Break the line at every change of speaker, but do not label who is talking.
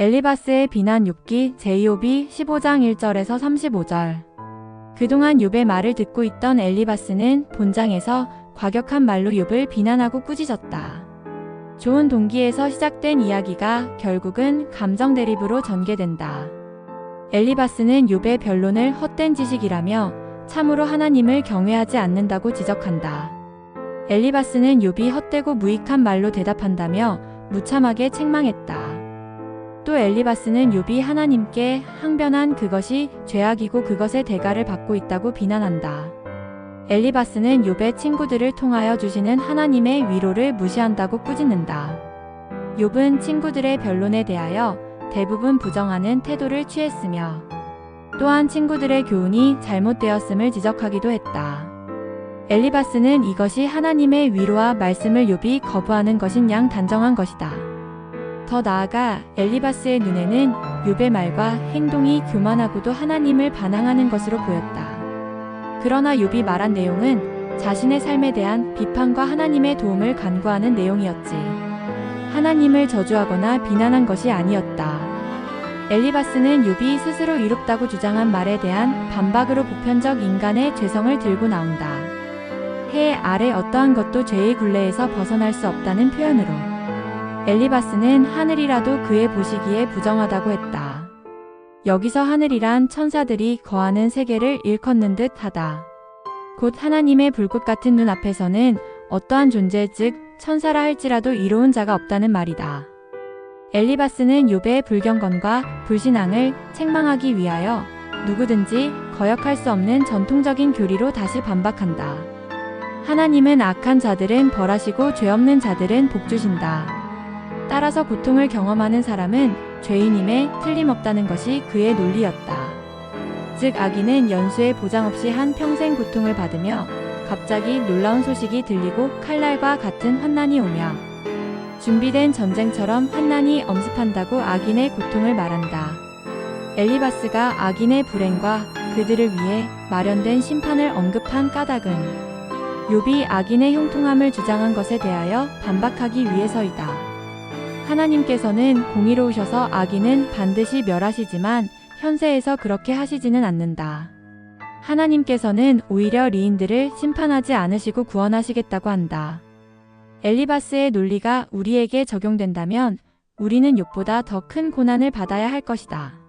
엘리바스의 비난 6기 제이홉이 15장 1절에서 35절 그동안 욥의 말을 듣고 있던 엘리바스는 본장에서 과격한 말로 욥을 비난하고 꾸짖었다. 좋은 동기에서 시작된 이야기가 결국은 감정 대립으로 전개된다. 엘리바스는 욥의 변론을 헛된 지식이라며 참으로 하나님을 경외하지 않는다고 지적한다. 엘리바스는 욥이 헛되고 무익한 말로 대답한다며 무참하게 책망했다. 또 엘리바스는 욥이 하나님께 항변한 그것이 죄악이고 그것의 대가를 받고 있다고 비난한다. 엘리바스는 욥의 친구들을 통하여 주시는 하나님의 위로를 무시한다고 꾸짖는다. 욥은 친구들의 변론에 대하여 대부분 부정하는 태도를 취했으며 또한 친구들의 교훈이 잘못되었음을 지적하기도 했다. 엘리바스는 이것이 하나님의 위로와 말씀을 욥이 거부하는 것인 양 단정한 것이다. 더 나아가 엘리바스의 눈에는 욥의 말과 행동이 교만하고도 하나님을 반항하는 것으로 보였다. 그러나 욥이 말한 내용은 자신의 삶에 대한 비판과 하나님의 도움을 간구하는 내용이었지. 하나님을 저주하거나 비난한 것이 아니었다. 엘리바스는 욥이 스스로 이롭다고 주장한 말에 대한 반박으로 보편적 인간의 죄성을 들고 나온다. 해 아래 어떠한 것도 죄의 굴레에서 벗어날 수 없다는 표현으로 엘리바스는 하늘이라도 그의 보시기에 부정하다고 했다. 여기서 하늘이란 천사들이 거하는 세계를 일컫는 듯 하다. 곧 하나님의 불꽃 같은 눈 앞에서는 어떠한 존재 즉 천사라 할지라도 이로운 자가 없다는 말이다. 엘리바스는 욥의 불경건과 불신앙을 책망하기 위하여 누구든지 거역할 수 없는 전통적인 교리로 다시 반박한다. 하나님은 악한 자들은 벌하시고 죄 없는 자들은 복 주신다. 따라서 고통을 경험하는 사람은 죄인임에 틀림없다는 것이 그의 논리였다. 즉 악인은 연수의 보장 없이 한 평생 고통을 받으며 갑자기 놀라운 소식이 들리고 칼날과 같은 환난이 오며 준비된 전쟁처럼 환난이 엄습한다고 악인의 고통을 말한다. 엘리바스가 악인의 불행과 그들을 위해 마련된 심판을 언급한 까닭은 욥이 악인의 형통함을 주장한 것에 대하여 반박하기 위해서이다. 하나님께서는 공의로우셔서 악인은 반드시 멸하시지만 현세에서 그렇게 하시지는 않는다. 하나님께서는 오히려 리인들을 심판하지 않으시고 구원하시겠다고 한다. 엘리바스의 논리가 우리에게 적용된다면 우리는 욥보다 더 큰 고난을 받아야 할 것이다.